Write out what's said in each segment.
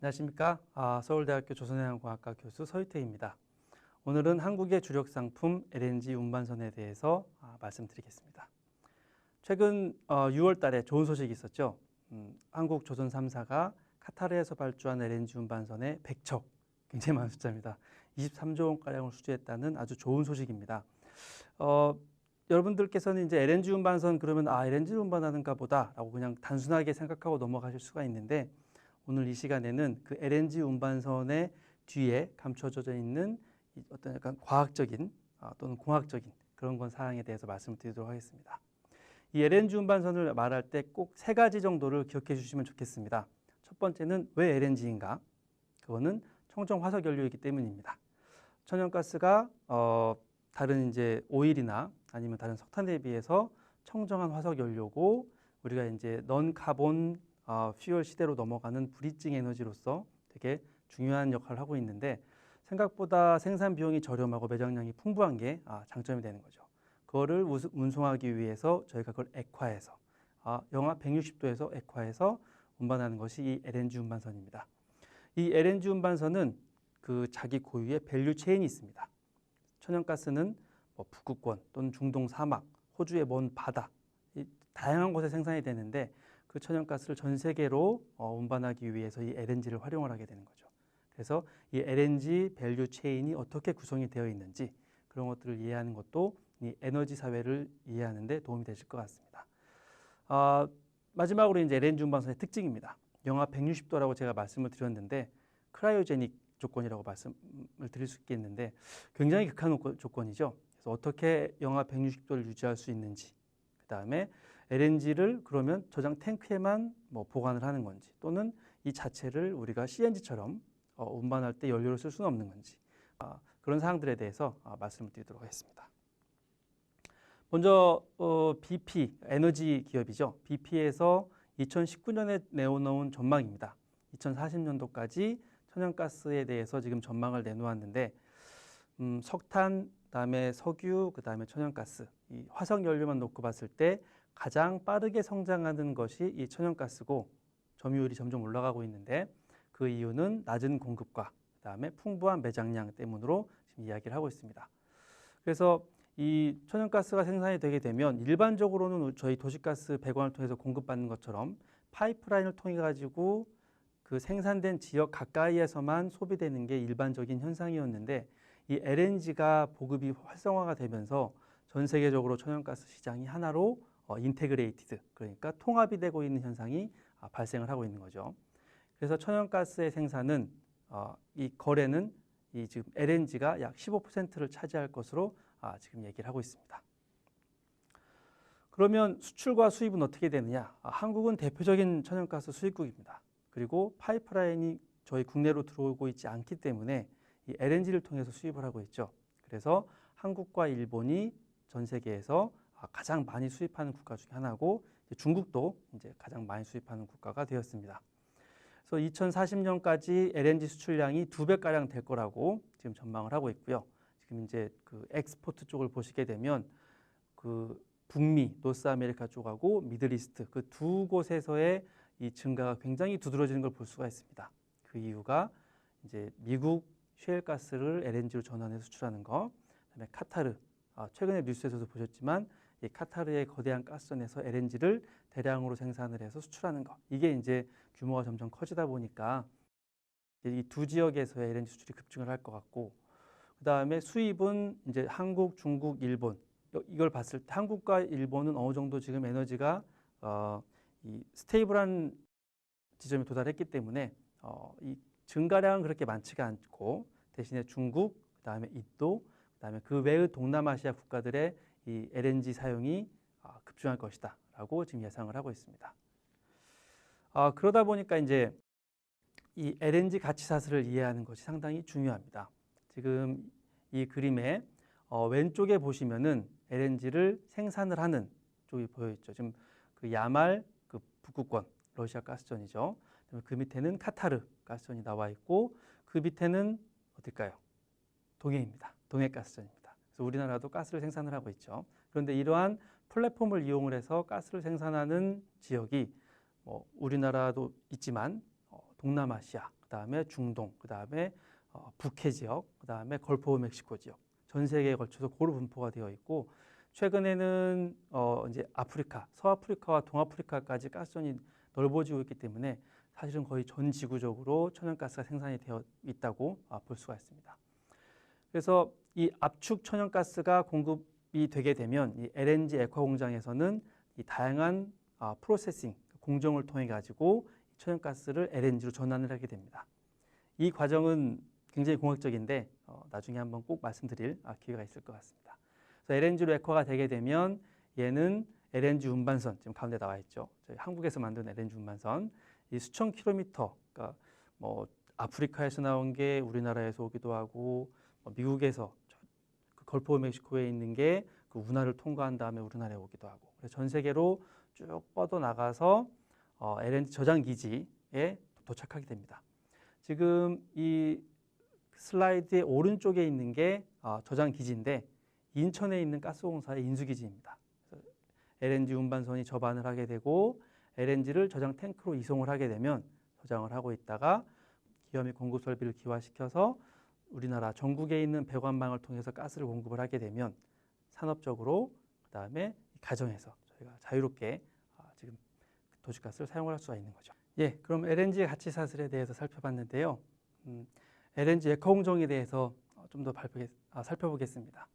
안녕하십니까. 아, 서울대학교 조선해양공학과 교수 서유태입니다. 오늘은 한국의 주력 상품 LNG 운반선에 대해서 아, 말씀드리겠습니다. 최근 어, 6월 달에 좋은 소식이 있었죠. 음, 한국 조선 3사가 카타르에서 발주한 LNG 운반선의 100척, 굉장히 많은 숫자입니다. 23조 원가량을 수주했다는 아주 좋은 소식입니다. 어, 여러분들께서는 이제 LNG 운반선 그러면 아 LNG 운반하는가 보다라고 그냥 단순하게 생각하고 넘어가실 수가 있는데 오늘 이 시간에는 그 LNG 운반선의 뒤에 감춰져 있는 이 어떤 약간 과학적인 아, 또는 공학적인 그런 건 사항에 대해서 말씀드리도록 하겠습니다. 이 LNG 운반선을 말할 때 꼭 세 가지 정도를 기억해 주시면 좋겠습니다. 첫 번째는 왜 LNG인가? 그거는 청정 화석 연료이기 때문입니다. 천연가스가 어, 다른 이제 오일이나 아니면 다른 석탄에 비해서 청정한 화석 연료고 우리가 이제 넌 카본 어, 퓨얼 시대로 넘어가는 브리징 에너지로서 되게 중요한 역할을 하고 있는데 생각보다 생산 비용이 저렴하고 매장량이 풍부한 게 아, 장점이 되는 거죠. 그거를 운송하기 위해서 저희가 그걸 액화해서 아, 영하 160도에서 액화해서 운반하는 것이 이 LNG 운반선입니다. 이 LNG 운반선은 그 자기 고유의 밸류 체인이 있습니다. 천연가스는 뭐 북극권 또는 중동 사막, 호주의 먼 바다 이 다양한 곳에 생산이 되는데 그 천연가스를 전 세계로 어, 운반하기 위해서 이 LNG를 활용을 하게 되는 거죠. 그래서 이 LNG 밸류 체인이 어떻게 구성이 되어 있는지 그런 것들을 이해하는 것도 이 에너지 사회를 이해하는 데 도움이 되실 것 같습니다. 아, 마지막으로 이제 LNG 운반선의 특징입니다. 영하 160도라고 제가 말씀을 드렸는데 크라이오제닉 조건이라고 말씀을 드릴 수 있겠는데 굉장히 극한 조건- 조건이죠. 그래서 어떻게 영하 160도를 유지할 수 있는지, 그 다음에 LNG를 그러면 저장 탱크에만 뭐 보관을 하는 건지, 또는 이 자체를 우리가 CNG처럼 어, 운반할 때 연료를 쓸 수는 없는 건지 아, 그런 사항들에 대해서 아, 말씀을 드리도록 하겠습니다. 먼저 어, BP 에너지 기업이죠. BP에서 2019년에 내놓은 전망입니다. 2040년도까지 천연가스에 대해서 지금 전망을 내놓았는데 음, 석탄, 그다음에 석유, 그다음에 천연가스 이 화석 연료만 놓고 봤을 때 가장 빠르게 성장하는 것이 이 천연가스고 점유율이 점점 올라가고 있는데 그 이유는 낮은 공급과 그다음에 풍부한 매장량 때문으로 지금 이야기를 하고 있습니다. 그래서 이 천연가스가 생산이 되게 되면 일반적으로는 저희 도시가스 배관을 통해서 공급받는 것처럼 파이프라인을 통해 가지고 그 생산된 지역 가까이에서만 소비되는 게 일반적인 현상이었는데 이 LNG가 보급이 활성화가 되면서 전 세계적으로 천연가스 시장이 하나로 어, 인테그레이티드 그러니까 통합이 되고 있는 현상이 아, 발생을 하고 있는 거죠. 그래서 천연가스의 생산은 어, 이 거래는 이 지금 LNG가 약 15%를 차지할 것으로 아, 지금 얘기를 하고 있습니다. 그러면 수출과 수입은 어떻게 되느냐? 아, 한국은 대표적인 천연가스 수입국입니다. 그리고 파이프라인이 저희 국내로 들어오고 있지 않기 때문에 이 LNG를 통해서 수입을 하고 있죠. 그래서 한국과 일본이 전 세계에서 아, 가장 많이 수입하는 국가 중에 하나고 이제 중국도 이제 가장 많이 수입하는 국가가 되었습니다. 그래서 2040년까지 LNG 수출량이 두 배가량 될 거라고 지금 전망을 하고 있고요. 지금 이제 그 엑스포트 쪽을 보시게 되면 그 북미, 노스 아메리카 쪽하고 미들이스트 그 두 곳에서의 이 증가가 굉장히 두드러지는 걸 볼 수가 있습니다. 그 이유가 이제 미국 셰일 가스를 LNG로 전환해 수출하는 거, 그다음에 카타르 아, 최근에 뉴스에서도 보셨지만 이 카타르의 거대한 가스전에서 LNG를 대량으로 생산을 해서 수출하는 거 이게 이제 규모가 점점 커지다 보니까 이 두 지역에서의 LNG 수출이 급증을 할 것 같고 그 다음에 수입은 이제 한국, 중국, 일본. 여- 이걸 봤을 때 한국과 일본은 어느 정도 지금 에너지가 어, 이 스테이블한 지점에 도달했기 때문에 어, 이 증가량은 그렇게 많지가 않고 대신에 중국, 그다음에 인도, 그다음에 그 외의 동남아시아 국가들의 이 LNG 사용이 아, 급증할 것이다라고 지금 예상을 하고 있습니다. 아, 그러다 보니까 이제 이 LNG 가치 사슬을 이해하는 것이 상당히 중요합니다. 지금 이 그림에 어, 왼쪽에 보시면은 LNG를 생산을 하는 쪽이 보여 있죠. 지금 그 야말 그 북극권 러시아 가스전이죠. 그 밑에는 카타르 가스전이 나와 있고 그 밑에는 어딜까요? 동해입니다. 동해 가스전입니다. 그래서 우리나라도 가스를 생산을 하고 있죠. 그런데 이러한 플랫폼을 이용을 해서 가스를 생산하는 지역이 뭐 우리나라도 있지만 어, 동남아시아, 그다음에 중동, 그다음에 어, 북해 지역, 그다음에 걸프 멕시코 지역 전 세계에 걸쳐서 고루 분포가 되어 있고 최근에는 어, 이제 아프리카, 서아프리카와 동아프리카까지 가스전이 넓어지고 있기 때문에 사실은 거의 전 지구적으로 천연가스가 생산이 되어 있다고 아, 볼 수가 있습니다. 그래서 이 압축 천연가스가 공급이 되게 되면 이 LNG 액화 공장에서는 이 다양한 아, 프로세싱 공정을 통해 가지고 천연가스를 LNG로 전환을 하게 됩니다. 이 과정은 굉장히 공학적인데 어, 나중에 한번 꼭 말씀드릴 아, 기회가 있을 것 같습니다. 그래서 LNG로 액화가 되게 되면 얘는 LNG 운반선 지금 가운데 나와 있죠. 저희 한국에서 만든 LNG 운반선 이 수천 킬로미터, 그러니까 뭐 아프리카에서 나온 게 우리나라에서 오기도 하고 뭐 미국에서 저- 그 걸프 오브 멕시코에 있는 게 그 운하를 통과한 다음에 우리나라에 오기도 하고 그래서 전 세계로 쭉 뻗어 나가서 어, LNG 저장 기지에 도착하게 됩니다. 지금 이 슬라이드의 오른쪽에 있는 게 어, 저장 기지인데 인천에 있는 가스공사의 인수기지입니다. LNG 운반선이 접안을 하게 되고 LNG를 저장 탱크로 이송을 하게 되면 저장을 하고 있다가 및 공급 설비를 기화시켜서 우리나라 전국에 있는 배관망을 통해서 가스를 공급을 하게 되면 산업적으로 그다음에 가정에서 저희가 자유롭게 아, 지금 도시가스를 사용을 할 수가 있는 거죠. 예, 그럼 LNG 가치 사슬에 대해서 살펴봤는데요. 음, LNG 액화 공정에 대해서 좀더 살펴보겠습니다.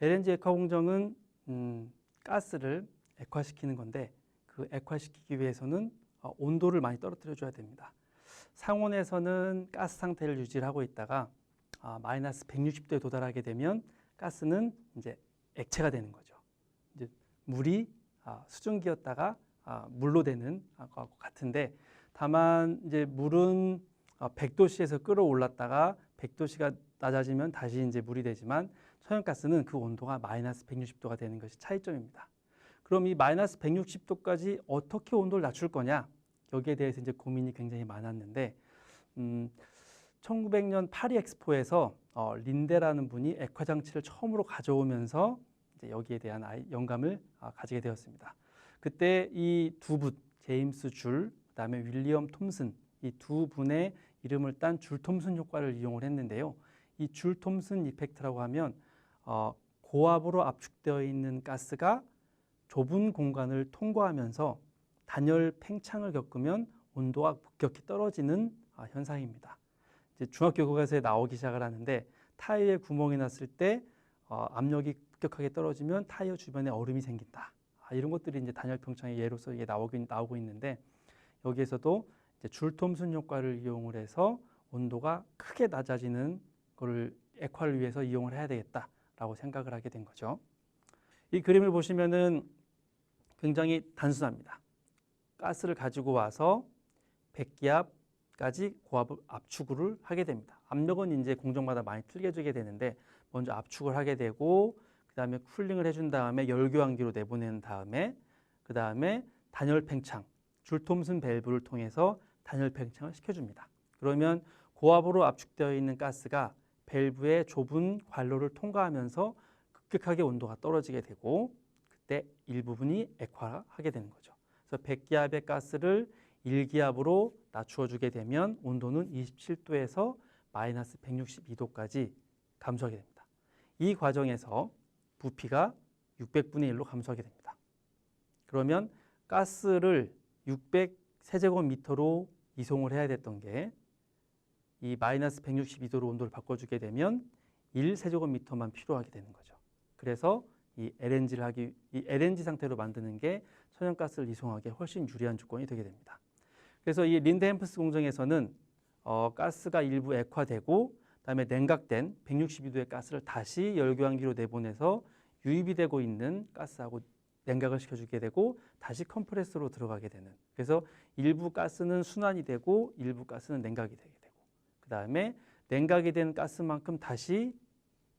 LNG 액화 공정은 음, 가스를 액화시키는 건데 그 액화시키기 위해서는 어, 온도를 많이 떨어뜨려 줘야 됩니다. 상온에서는 가스 상태를 유지를 하고 있다가 아, 마이너스 160도에 도달하게 되면 가스는 이제 액체가 되는 거죠. 이제 물이 아, 수증기였다가 아, 물로 되는 것 같은데 다만 이제 물은 어, 100도씨에서 끌어올랐다가 100도씨가 낮아지면 다시 이제 물이 되지만 천연가스는 그 온도가 마이너스 160도가 되는 것이 차이점입니다. 그럼 이 마이너스 160도까지 어떻게 온도를 낮출 거냐? 여기에 대해서 이제 고민이 굉장히 많았는데 음, 1900년 파리 엑스포에서 어, 린데라는 분이 액화 장치를 처음으로 가져오면서 여기에 대한 아이, 영감을 아, 가지게 되었습니다. 그때 이 두 분, 제임스 줄, 그다음에 윌리엄 톰슨 이 두 분의 이름을 딴 줄 톰슨 효과를 이용을 했는데요. 이 줄 톰슨 이펙트라고 하면 어, 고압으로 압축되어 있는 가스가 좁은 공간을 통과하면서 단열 팽창을 겪으면 온도가 급격히 떨어지는 아, 현상입니다. 중학교 교과서에 나오기 시작을 하는데 타이어에 구멍이 났을 때 어, 압력이 급격하게 떨어지면 타이어 주변에 얼음이 생긴다. 아, 이런 것들이 이제 단열 평창의 예로서 이게 나오긴 나오고 있는데 여기에서도 이제 줄톰슨 효과를 이용을 해서 온도가 크게 낮아지는 거를 액화를 위해서 이용을 해야 되겠다라고 생각을 하게 된 거죠. 이 그림을 보시면은 굉장히 단순합니다. 가스를 가지고 와서 백기압 까지 고압 압축을 하게 됩니다. 압력은 이제 공정마다 많이 틀려지게 되는데 먼저 압축을 하게 되고 그 다음에 쿨링을 해준 다음에 열교환기로 내보낸 다음에 그 다음에 단열 팽창 줄 톰슨 밸브를 통해서 단열 팽창을 시켜줍니다. 그러면 고압으로 압축되어 있는 가스가 밸브의 좁은 관로를 통과하면서 급격하게 온도가 떨어지게 되고 그때 일부분이 액화하게 되는 거죠. 그래서 100기압의 가스를 1기압으로 낮추어 주게 되면 온도는 27도에서 마이너스 162도까지 감소하게 됩니다. 이 과정에서 부피가 600분의 1로 감소하게 됩니다. 그러면 가스를 600 세제곱미터로 이송을 해야 됐던 게 이 마이너스 162도로 온도를 바꿔주게 되면 1 세제곱미터만 필요하게 되는 거죠. 그래서 이 LNG를 하기 이 LNG 상태로 만드는 게 천연가스를 이송하기에 훨씬 유리한 조건이 되게 됩니다. 그래서 이 린드 햄프스 공정에서는 어, 가스가 일부 액화되고 그다음에 냉각된 162도의 가스를 다시 열교환기로 내보내서 유입이 되고 있는 가스하고 냉각을 시켜주게 되고 다시 컴프레서로 들어가게 되는 그래서 일부 가스는 순환이 되고 일부 가스는 냉각이 되게 되고 그 다음에 냉각이 된 가스만큼 다시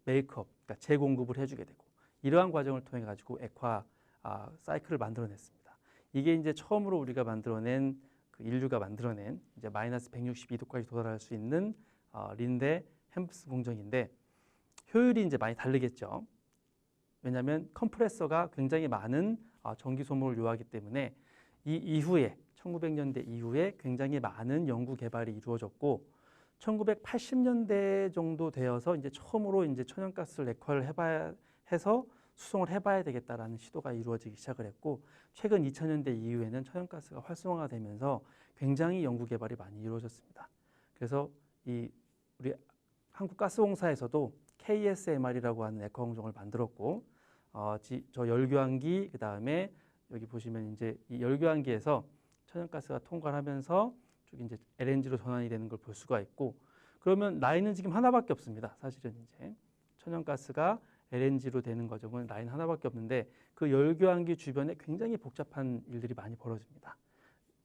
메이크업 그러니까 재공급을 해주게 되고 이러한 과정을 통해 가지고 액화 아, 사이클을 만들어냈습니다. 이게 이제 처음으로 우리가 만들어낸 그 인류가 만들어낸 이제 마이너스 162도까지 도달할 수 있는 어, 린데 햄프스 공정인데 효율이 이제 많이 다르겠죠. 왜냐하면 컴프레서가 굉장히 많은 어, 전기 소모를 요하기 때문에 이 이후에 1900년대 이후에 굉장히 많은 연구 개발이 이루어졌고 1980년대 정도 되어서 이제 처음으로 이제 천연가스를 액화를 해봐야 해서 수송을 해봐야 되겠다라는 시도가 이루어지기 시작을 했고 최근 2000년대 이후에는 천연가스가 활성화되면서 굉장히 연구 개발이 많이 이루어졌습니다. 그래서 이 우리 한국가스공사에서도 KSMR이라고 하는 액화 공정을 만들었고 어, 지, 저 열교환기 그 다음에 여기 보시면 이제 이 열교환기에서 천연가스가 통과를 하면서 쭉 이제 LNG로 전환이 되는 걸 볼 수가 있고 그러면 라인은 지금 하나밖에 없습니다. 사실은 이제 천연가스가 LNG로 되는 과정은 라인 하나밖에 없는데 그 열교환기 주변에 굉장히 복잡한 일들이 많이 벌어집니다.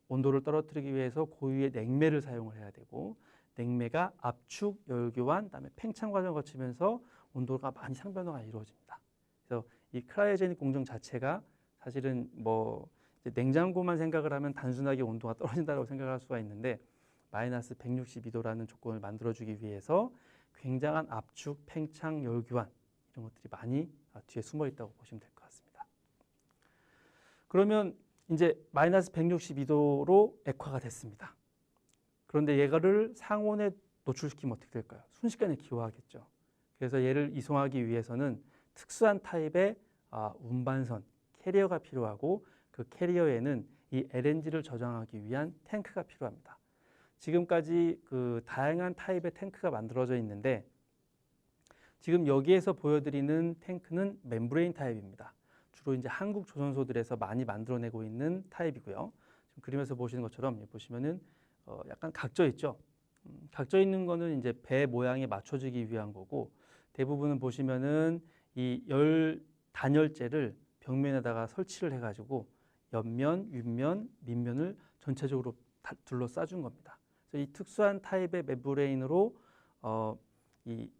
온도를 떨어뜨리기 위해서 고유의 냉매를 사용을 해야 되고 냉매가 압축, 열교환, 그다음에 팽창 과정을 거치면서 온도가 많이 상변화가 이루어집니다. 그래서 이 크라이오제닉 공정 자체가 사실은 뭐 냉장고만 생각을 하면 단순하게 온도가 떨어진다고 생각할 수가 있는데 마이너스 162도라는 조건을 만들어주기 위해서 굉장한 압축, 팽창, 열교환 이런 것들이 많이 아, 뒤에 숨어 있다고 보시면 될 것 같습니다. 그러면 이제 마이너스 162도로 액화가 됐습니다. 그런데 얘가를 상온에 노출시키면 어떻게 될까요? 순식간에 기화하겠죠. 그래서 얘를 이송하기 위해서는 특수한 타입의 아, 운반선 캐리어가 필요하고 그 캐리어에는 이 LNG를 저장하기 위한 탱크가 필요합니다. 지금까지 그 다양한 타입의 탱크가 만들어져 있는데 지금 여기에서 보여드리는 탱크는 멤브레인 타입입니다. 주로 이제 한국 조선소들에서 많이 만들어내고 있는 타입이고요. 지금 그림에서 보시는 것처럼 보시면은 어 약간 각져 있죠. 음, 각져 있는 거는 이제 배 모양에 맞춰주기 위한 거고 대부분은 보시면은 이 열 단열재를 벽면에다가 설치를 해가지고 옆면, 윗면, 밑면을 전체적으로 다 둘러싸준 겁니다. 그래서 이 특수한 타입의 멤브레인으로 어, 이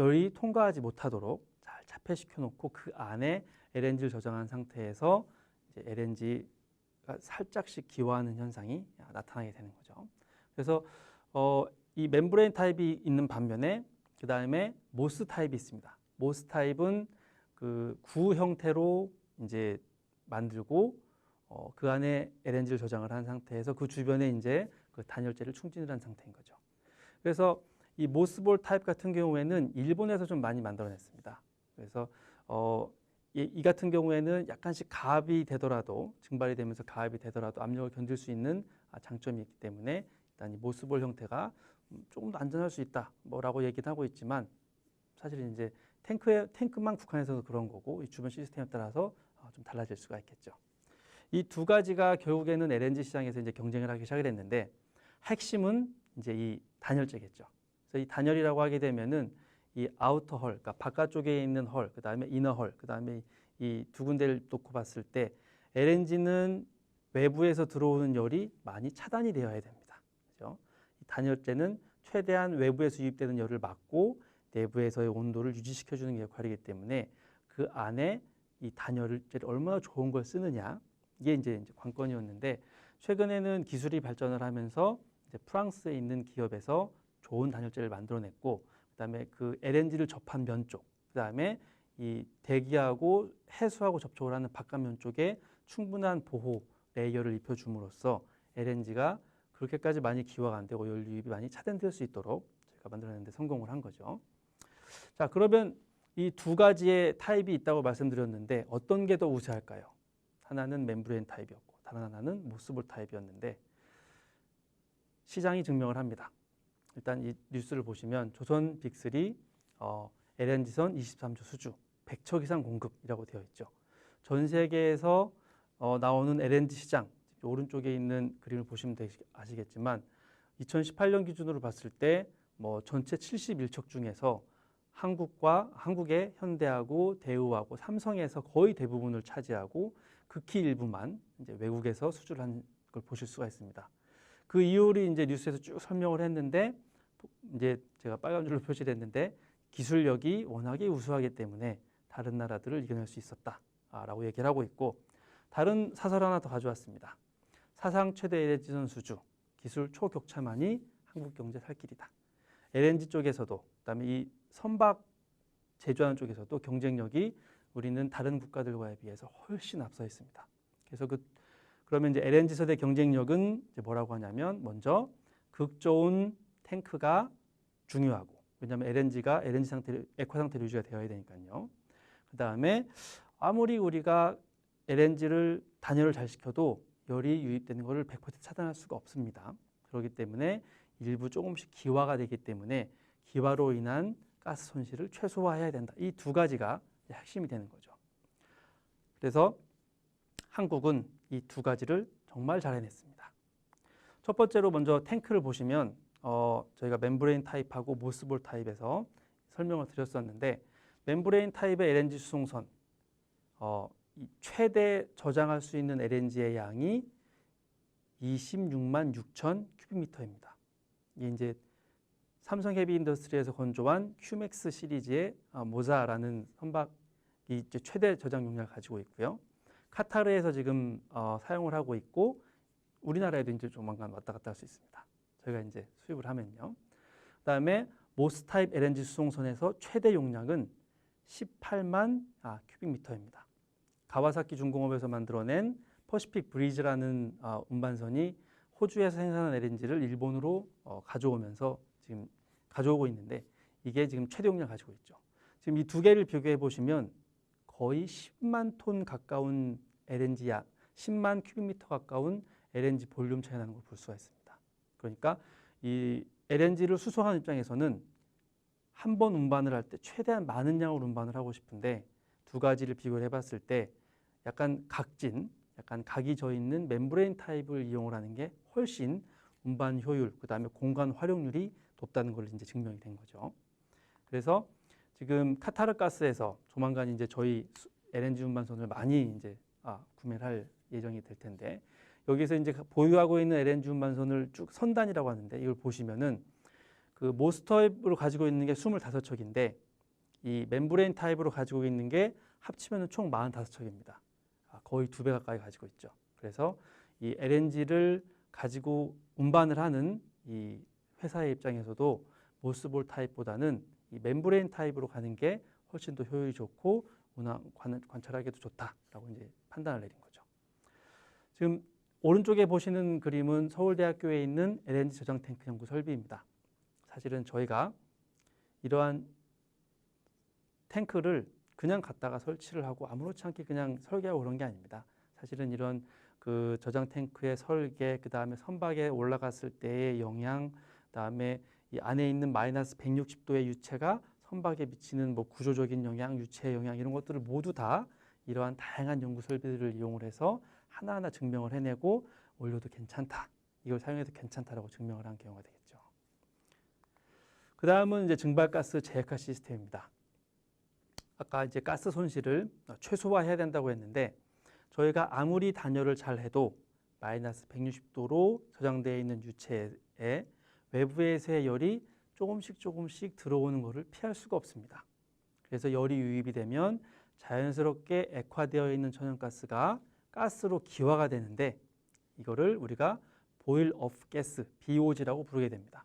열이 통과하지 못하도록 잘 차폐시켜 놓고 그 안에 LNG를 저장한 상태에서 이제 LNG가 살짝씩 기화하는 현상이 나타나게 되는 거죠. 그래서 어, 이 멤브레인 타입이 있는 반면에 그 다음에 모스 타입이 있습니다. 모스 타입은 그 구 형태로 이제 만들고 어, 그 안에 LNG를 저장을 한 상태에서 그 주변에 이제 그 단열재를 충진을 한 상태인 거죠. 그래서 이 모스볼 타입 같은 경우에는 일본에서 좀 많이 만들어냈습니다. 그래서 어, 이, 이 같은 경우에는 약간씩 가압이 되더라도 증발이 되면서 가압이 되더라도 압력을 견딜 수 있는 아, 장점이 있기 때문에 일단 이 모스볼 형태가 음, 조금 더 안전할 수 있다 뭐라고 얘기는 하고 있지만 사실 이제 탱크에 탱크만 국한해서 그런 거고 이 주변 시스템에 따라서 어, 좀 달라질 수가 있겠죠. 이 두 가지가 결국에는 LNG 시장에서 이제 경쟁을 하기 시작을 했는데 핵심은 이제 이 단열재겠죠. 그래서 이 단열이라고 하게 되면은 이 아우터 헐, 그러니까 바깥쪽에 있는 헐, 그 다음에 이너 헐, 그 다음에 이 두 군데를 놓고 봤을 때 LNG는 외부에서 들어오는 열이 많이 차단이 되어야 됩니다. 그죠? 이 단열재는 최대한 외부에서 유입되는 열을 막고 내부에서의 온도를 유지시켜주는 역할이기 때문에 그 안에 이 단열재를 얼마나 좋은 걸 쓰느냐 이게 이제, 관건이었는데 최근에는 기술이 발전을 하면서 이제 프랑스에 있는 기업에서 좋은 단열재를 만들어냈고 그다음에 그 LNG를 접한 면 쪽, 그다음에 이 대기하고 해수하고 접촉을 하는 바깥면 쪽에 충분한 보호 레이어를 입혀줌으로써 LNG가 그렇게까지 많이 기화가 안 되고 열 유입이 많이 차단될 수 있도록 제가 만들어내는데 성공을 한 거죠. 자, 그러면 이 두 가지의 타입이 있다고 말씀드렸는데 어떤 게 더 우세할까요? 하나는 멤브레인 타입이었고 다른 하나는 모스볼 타입이었는데 시장이 증명을 합니다. 일단 이 뉴스를 보시면 조선 빅3 어, LNG선 23조 수주 100척 이상 공급이라고 되어 있죠. 전 세계에서 어, 나오는 LNG 시장 오른쪽에 있는 그림을 보시면 되시, 아시겠지만 2018년 기준으로 봤을 때 뭐 전체 71척 중에서 한국과 한국의 현대하고 대우하고 삼성에서 거의 대부분을 차지하고 극히 일부만 이제 외국에서 수주를 한 걸 보실 수가 있습니다. 그 이유를 이제 뉴스에서 쭉 설명을 했는데 이제 제가 빨간 줄로 표시했는데 기술력이 워낙에 우수하기 때문에 다른 나라들을 이겨낼 수 있었다라고 얘기를 하고 있고 다른 사설 하나 더 가져왔습니다. 사상 최대 LNG선 수주 기술 초격차만이 한국 경제 살 길이다. LNG 쪽에서도 그다음에 이 선박 제조하는 쪽에서도 경쟁력이 우리는 다른 국가들과에 비해서 훨씬 앞서 있습니다. 그래서 그, 그러면 이제 LNG 세대 경쟁력은 이제 뭐라고 하냐면 먼저 극 좋은 탱크가 중요하고 왜냐하면 LNG가 LNG 상태 액화 상태로 유지가 되어야 되니까요. 그 다음에 아무리 우리가 LNG를 단열을 잘 시켜도 열이 유입되는 것을 100% 차단할 수가 없습니다. 그렇기 때문에 일부 조금씩 기화가 되기 때문에 기화로 인한 가스 손실을 최소화해야 된다. 이 두 가지가 핵심이 되는 거죠. 그래서 한국은 이 두 가지를 정말 잘 해냈습니다. 첫 번째로 먼저 탱크를 보시면 어, 저희가 멤브레인 타입하고 모스볼 타입에서 설명을 드렸었는데 멤브레인 타입의 LNG 수송선 어, 이 최대 저장할 수 있는 LNG의 양이 26만 6천 큐빅미터입니다. 이게 이제 삼성 헤비 인더스트리에서 건조한 큐맥스 시리즈의 어, 모자라는 선박이 최대 저장 용량을 가지고 있고요. 카타르에서 지금 어, 사용을 하고 있고 우리나라에도 이제 조만간 왔다 갔다 할 수 있습니다. 저희가 이제 수입을 하면요. 그다음에 모스 타입 LNG 수송선에서 최대 용량은 18만 아, 큐빅미터입니다. 가와사키 중공업에서 만들어낸 퍼시픽 브리즈라는 어, 운반선이 호주에서 생산한 LNG를 일본으로 어, 가져오면서 지금 가져오고 있는데 이게 지금 최대 용량 을 가지고 있죠. 지금 이 두 개를 비교해 보시면 거의 10만 톤 가까운 LNG 약 10만 큐빅미터 가까운 LNG 볼륨 차이 나는 걸 볼 수가 있습니다. 그러니까 이 LNG를 수송하는 입장에서는 한 번 운반을 할 때 최대한 많은 양을 운반을 하고 싶은데 두 가지를 비교를 해봤을 때 약간 각진, 약간 각이 져 있는 멤브레인 타입을 이용을 하는 게 훨씬 운반 효율, 그 다음에 공간 활용률이 높다는 걸 이제 증명이 된 거죠. 그래서 지금 카타르 가스에서 조만간 이제 저희 LNG 운반선을 많이 이제 아, 구매를 할 예정이 될 텐데 여기서 이제 보유하고 있는 LNG 운반선을 쭉 선단이라고 하는데 이걸 보시면은 그 모스 타입으로 가지고 있는 게 25척인데 이 멤브레인 타입으로 가지고 있는 게 합치면 총 45척입니다. 아, 거의 두 배 가까이 가지고 있죠. 그래서 이 LNG를 가지고 운반을 하는 이 회사의 입장에서도 모스볼 타입보다는 이 멤브레인 타입으로 가는 게 훨씬 더 효율이 좋고 운항 관, 관찰하기도 좋다라고 이제 판단을 내린 거죠. 지금 오른쪽에 보시는 그림은 서울대학교에 있는 LNG 저장 탱크 연구 설비입니다. 사실은 저희가 이러한 탱크를 그냥 갖다가 설치를 하고 아무렇지 않게 그냥 설계하고 그런 게 아닙니다. 사실은 이런 그 저장 탱크의 설계, 그 다음에 선박에 올라갔을 때의 영향, 그 다음에 이 안에 있는 마이너스 160도의 유체가 선박에 미치는 뭐 구조적인 영향, 유체 영향 이런 것들을 모두 다 이러한 다양한 연구 설비들을 이용을 해서 하나하나 증명을 해내고 올려도 괜찮다. 이걸 사용해도 괜찮다라고 증명을 한 경우가 되겠죠. 그 다음은 이제 증발가스 제약화 시스템입니다. 아까 이제 가스 손실을 최소화해야 된다고 했는데 저희가 아무리 단열을 잘 해도 마이너스 160도로 저장되어 있는 유체에 외부에서의 열이 조금씩 조금씩 들어오는 것을 피할 수가 없습니다. 그래서 열이 유입이 되면 자연스럽게 액화되어 있는 천연가스가 가스로 기화가 되는데 이거를 우리가 보일 오프 가스 BOG라고 부르게 됩니다.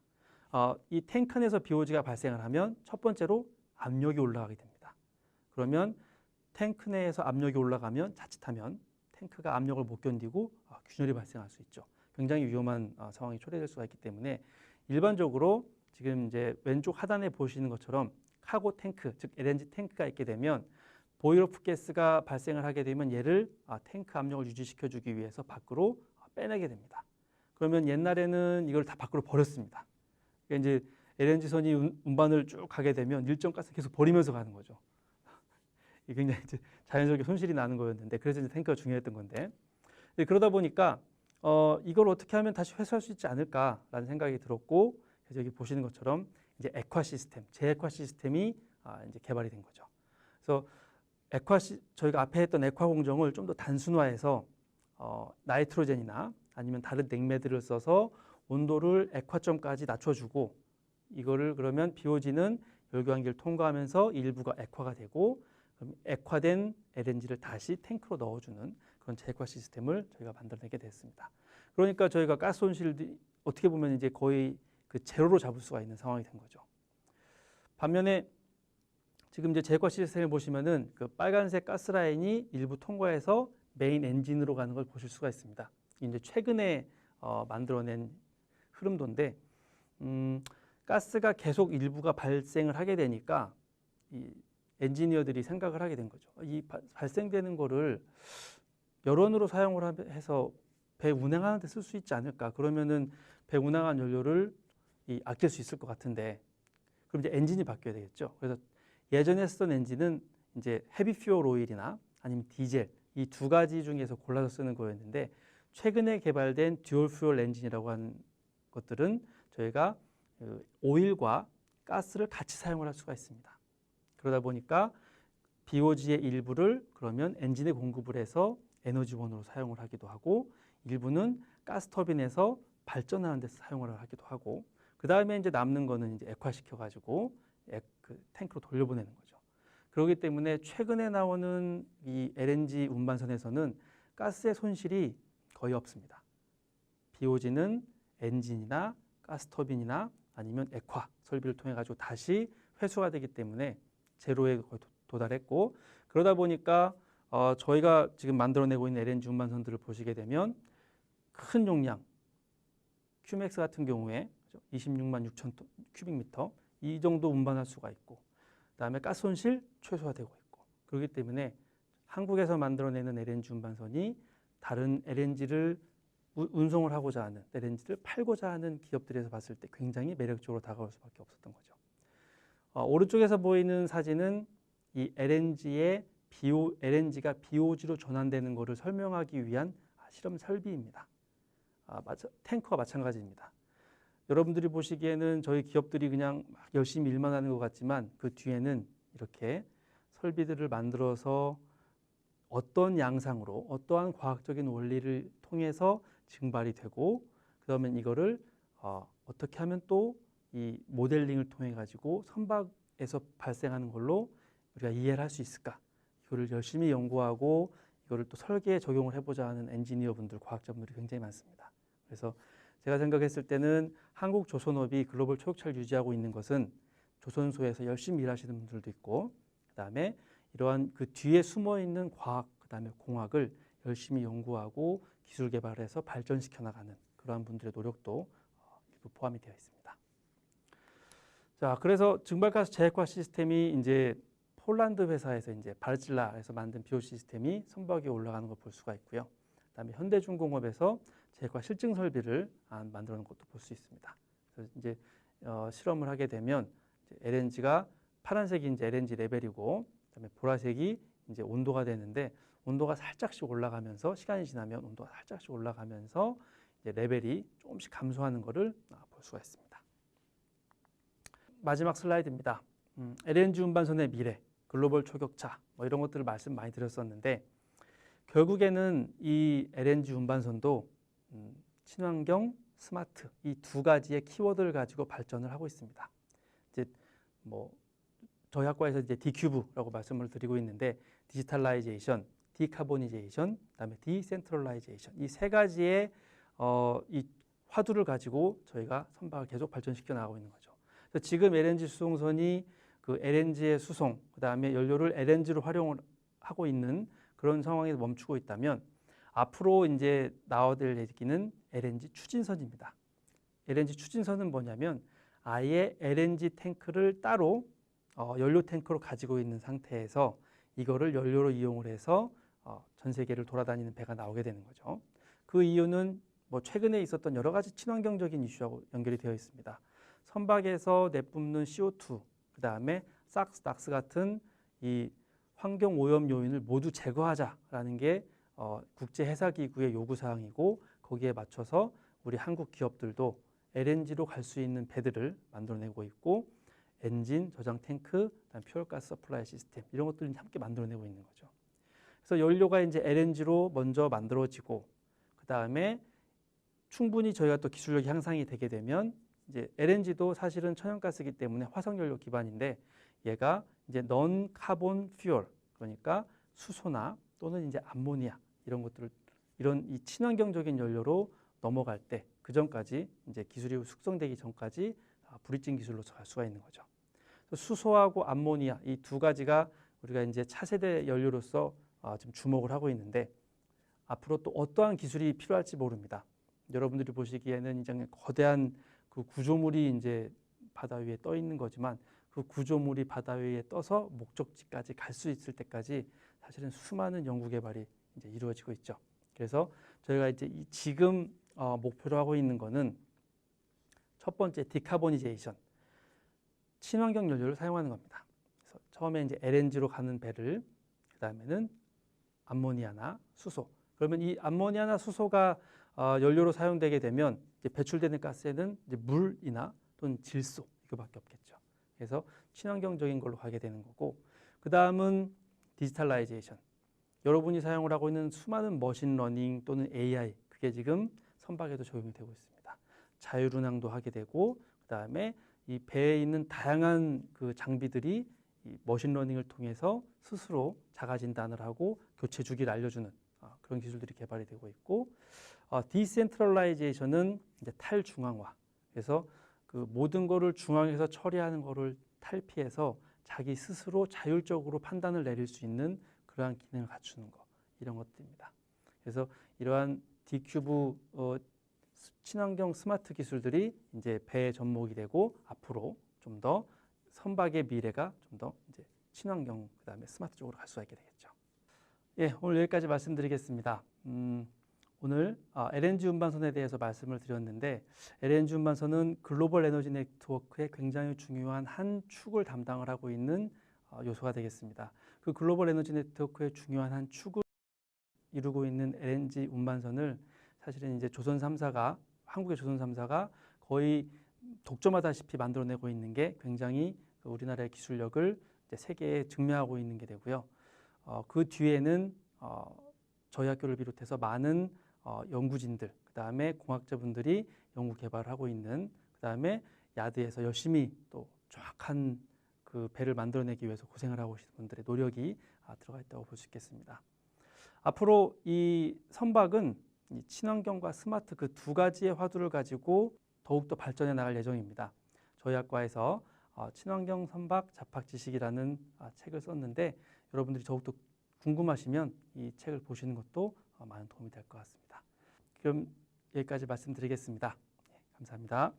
어, 이 탱크 내에서 BOG가 발생을 하면 첫 번째로 압력이 올라가게 됩니다. 그러면 탱크 내에서 압력이 올라가면 자칫하면 탱크가 압력을 못 견디고 어, 균열이 발생할 수 있죠. 굉장히 위험한 어, 상황이 초래될 수가 있기 때문에 일반적으로 지금 이제 왼쪽 하단에 보시는 것처럼 카고 탱크, 즉 LNG 탱크가 있게 되면 보일오프 가스가 발생을 하게 되면 얘를 아, 탱크 압력을 유지시켜 주기 위해서 밖으로 빼내게 됩니다. 그러면 옛날에는 이걸 다 밖으로 버렸습니다. 그러니까 이제 LNG 선이 운반을 쭉 가게 되면 일정 가스 계속 버리면서 가는 거죠. 굉장히 이제 자연스럽게 손실이 나는 거였는데 그래서 이제 탱크가 중요했던 건데 그러다 보니까 어, 이걸 어떻게 하면 다시 회수할 수 있지 않을까라는 생각이 들었고 그래서 여기 보시는 것처럼 이제 액화 시스템, 재액화 시스템이 아, 이제 개발이 된 거죠. 그래서 액화 시, 저희가 앞에 했던 액화 공정을 좀 더 단순화해서 어, 나이트로젠이나 아니면 다른 냉매들을 써서 온도를 액화점까지 낮춰주고 이거를 그러면 BOG는 열교환기를 통과하면서 일부가 액화가 되고 그럼 액화된 LNG를 다시 탱크로 넣어주는 그런 재액화 시스템을 저희가 만들어내게 됐습니다. 그러니까 저희가 가스 손실이 어떻게 보면 이제 거의 그 제로로 잡을 수가 있는 상황이 된 거죠. 반면에 지금 이제 제과 시스템을 보시면은 그 빨간색 가스 라인이 일부 통과해서 메인 엔진으로 가는 걸 보실 수가 있습니다. 이제 최근에 어, 만들어낸 흐름도인데 음, 가스가 계속 일부가 발생을 하게 되니까 이 엔지니어들이 생각을 하게 된 거죠. 이 바- 발생되는 거를 여론으로 사용을 하- 해서 배 운행하는 데 쓸 수 있지 않을까? 그러면은 배 운항한 연료를 이 아낄 수 있을 것 같은데 그럼 이제 엔진이 바뀌어야 되겠죠. 그래서 예전에 쓰던 엔진은 이제 헤비 퓨얼 오일이나 아니면 디젤 이 두 가지 중에서 골라서 쓰는 거였는데 최근에 개발된 듀얼 퓨얼 엔진이라고 하는 것들은 저희가 그 오일과 가스를 같이 사용을 할 수가 있습니다. 그러다 보니까 BOG의 일부를 그러면 엔진에 공급을 해서 에너지원으로 사용을 하기도 하고 일부는 가스 터빈에서 발전하는 데서 사용을 하기도 하고 그 다음에 이제 남는 거는 이제 액화시켜 가지고 그 탱크로 돌려보내는 거죠. 그렇기 때문에 최근에 나오는 이 LNG 운반선에서는 가스의 손실이 거의 없습니다. BOG는 엔진이나 가스 터빈이나 아니면 액화 설비를 통해 가지고 다시 회수가 되기 때문에 제로에 거의 도- 도달했고 그러다 보니까 어, 저희가 지금 만들어내고 있는 LNG 운반선들을 보시게 되면 큰 용량 큐맥스 같은 경우에 26만 6천 톤 큐빅미터 이 정도 운반할 수가 있고 그다음에 가스 손실 최소화되고 있고 그렇기 때문에 한국에서 만들어내는 LNG 운반선이 다른 LNG를 운송을 하고자 하는 LNG를 팔고자 하는 기업들에서 봤을 때 굉장히 매력적으로 다가올 수밖에 없었던 거죠. 어, 오른쪽에서 보이는 사진은 이 LNG의 BO, LNG가 BOG로 전환되는 것을 설명하기 위한 실험 설비입니다. 아, 마차, 탱크와 마찬가지입니다. 여러분들이 보시기에는 저희 기업들이 그냥 막 열심히 일만 하는 것 같지만 그 뒤에는 이렇게 설비들을 만들어서 어떤 양상으로 어떠한 과학적인 원리를 통해서 증발이 되고 그다음에 이거를 어, 어떻게 하면 또 이 모델링을 통해 가지고 선박에서 발생하는 걸로 우리가 이해를 할 수 있을까? 이거를 열심히 연구하고 이거를 또 설계에 적용을 해보자 하는 엔지니어분들, 과학자분들이 굉장히 많습니다. 그래서 제가 생각했을 때는 한국 조선업이 글로벌 초역차를 유지하고 있는 것은 조선소에서 열심히 일하시는 분들도 있고 그다음에 이러한 그 뒤에 숨어 있는 과학 그다음에 공학을 열심히 연구하고 기술 개발해서 발전시켜 나가는 그러한 분들의 노력도 어, 일부 포함이 되어 있습니다. 자, 그래서 증발가스 제액화 시스템이 이제 폴란드 회사에서 이제 바르질라에서 만든 비오 시스템이 선박에 올라가는 걸 볼 수가 있고요. 그다음에 현대중공업에서 제액화 실증 설비를 아, 만들어 놓은 것도 볼 수 있습니다. 그래서 이제 어, 실험을 하게 되면 이제 LNG가 파란색이 이제 LNG 레벨이고 그다음에 보라색이 이제 온도가 되는데 온도가 살짝씩 올라가면서 시간이 지나면 온도가 살짝씩 올라가면서 이제 레벨이 조금씩 감소하는 것을 아, 볼 수가 있습니다. 마지막 슬라이드입니다. 음, LNG 운반선의 미래, 글로벌 초격차 뭐 이런 것들을 말씀 많이 드렸었는데 결국에는 이 LNG 운반선도 음, 친환경, 스마트 이 두 가지의 키워드를 가지고 발전을 하고 있습니다. 이제 뭐 저희 학과에서 이제 디큐브라고 말씀을 드리고 있는데 디지털라이제이션, 디카보니제이션, 그다음에 디센트럴라이제이션 이 세 가지의 어, 이 화두를 가지고 저희가 선박을 계속 발전시켜 나가고 있는 거죠. 지금 LNG 수송선이 그 LNG의 수송, 그 다음에 연료를 LNG로 활용을 하고 있는 그런 상황에 멈추고 있다면 앞으로 이제 나와될 얘기는 LNG 추진선입니다. LNG 추진선은 뭐냐면 아예 LNG 탱크를 따로 어, 연료 탱크로 가지고 있는 상태에서 이거를 연료로 이용을 해서 어, 전 세계를 돌아다니는 배가 나오게 되는 거죠. 그 이유는 뭐 최근에 있었던 여러 가지 친환경적인 이슈하고 연결이 되어 있습니다. 선박에서 내뿜는 CO2, 그 다음에 삭스, 낙스 같은 이 환경 오염 요인을 모두 제거하자라는 게 어, 국제 해사 기구의 요구 사항이고 거기에 맞춰서 우리 한국 기업들도 LNG로 갈 수 있는 배들을 만들어내고 있고 엔진, 저장 탱크, 그다음 퓨얼가스 서플라이 시스템 이런 것들을 함께 만들어내고 있는 거죠. 그래서 연료가 이제 LNG로 먼저 만들어지고 그 다음에 충분히 저희가 또 기술력이 향상이 되게 되면 이제 LNG도 사실은 천연가스이기 때문에 화석연료 기반인데 얘가 이제 넌 카본 퓨얼 그러니까 수소나 또는 이제 암모니아 이런 것들을 이런 이 친환경적인 연료로 넘어갈 때 그 전까지 이제 기술이 숙성되기 전까지 아, 브리징 기술로 갈 수가 있는 거죠. 수소하고 암모니아 이 두 가지가 우리가 이제 차세대 연료로서 아, 지금 주목을 하고 있는데 앞으로 또 어떠한 기술이 필요할지 모릅니다. 여러분들이 보시기에는 이제 거대한 그 구조물이 이제 바다 위에 떠 있는 거지만 그 구조물이 바다 위에 떠서 목적지까지 갈 수 있을 때까지 사실은 수많은 연구 개발이 이제 이루어지고 있죠. 그래서 저희가 이제 이 지금 어, 목표로 하고 있는 거는 첫 번째 디카보니제이션 친환경 연료를 사용하는 겁니다. 그래서 처음에 이제 LNG로 가는 배를 그 다음에는 암모니아나 수소. 그러면 이 암모니아나 수소가 어, 연료로 사용되게 되면 배출되는 가스에는 이제 물이나 또는 질소 이거밖에 없겠죠. 그래서 친환경적인 걸로 가게 되는 거고 그 다음은 디지털라이제이션. 여러분이 사용을 하고 있는 수많은 머신러닝 또는 AI 그게 지금 선박에도 적용이 되고 있습니다. 자율운항도 하게 되고 그 다음에 이 배에 있는 다양한 그 장비들이 이 머신러닝을 통해서 스스로 자가 진단을 하고 교체 주기를 알려주는 아, 그런 기술들이 개발이 되고 있고 어, 디센트럴라이제이션은 이제 탈중앙화 그래서 그 모든 거를 중앙에서 처리하는 거를 탈피해서 자기 스스로 자율적으로 판단을 내릴 수 있는 그러한 기능을 갖추는 거 이런 것들입니다. 그래서 이러한 디큐브 어, 스- 친환경 스마트 기술들이 이제 배의 접목이 되고 앞으로 좀 더 선박의 미래가 좀 더 이제 친환경 그다음에 스마트 쪽으로 갈 수가 있게 되겠죠. 예, 오늘 여기까지 말씀드리겠습니다. 음, 오늘 아, LNG 운반선에 대해서 말씀을 드렸는데 LNG 운반선은 글로벌 에너지 네트워크의 굉장히 중요한 한 축을 담당을 하고 있는 어, 요소가 되겠습니다. 그 글로벌 에너지 네트워크의 중요한 한 축을 이루고 있는 LNG 운반선을 사실은 이제 조선 3사가 한국의 조선 3사가 거의 독점하다시피 만들어내고 있는 게 굉장히 그 우리나라의 기술력을 세계에 증명하고 있는 게 되고요. 어, 그 뒤에는 어, 저희 학교를 비롯해서 많은 어, 연구진들, 그 다음에 공학자분들이 연구 개발을 하고 있는, 그 다음에 야드에서 열심히 또 정확한 그 배를 만들어내기 위해서 고생을 하고 계신 분들의 노력이 아, 들어가 있다고 볼 수 있겠습니다. 앞으로 이 선박은 이 친환경과 스마트 그 두 가지의 화두를 가지고 더욱더 발전해 나갈 예정입니다. 저희 학과에서 어, 친환경 선박 잡학 지식이라는 아, 책을 썼는데 여러분들이 더욱더 궁금하시면 이 책을 보시는 것도 어, 많은 도움이 될 것 같습니다. 그럼 여기까지 말씀드리겠습니다. 예, 감사합니다.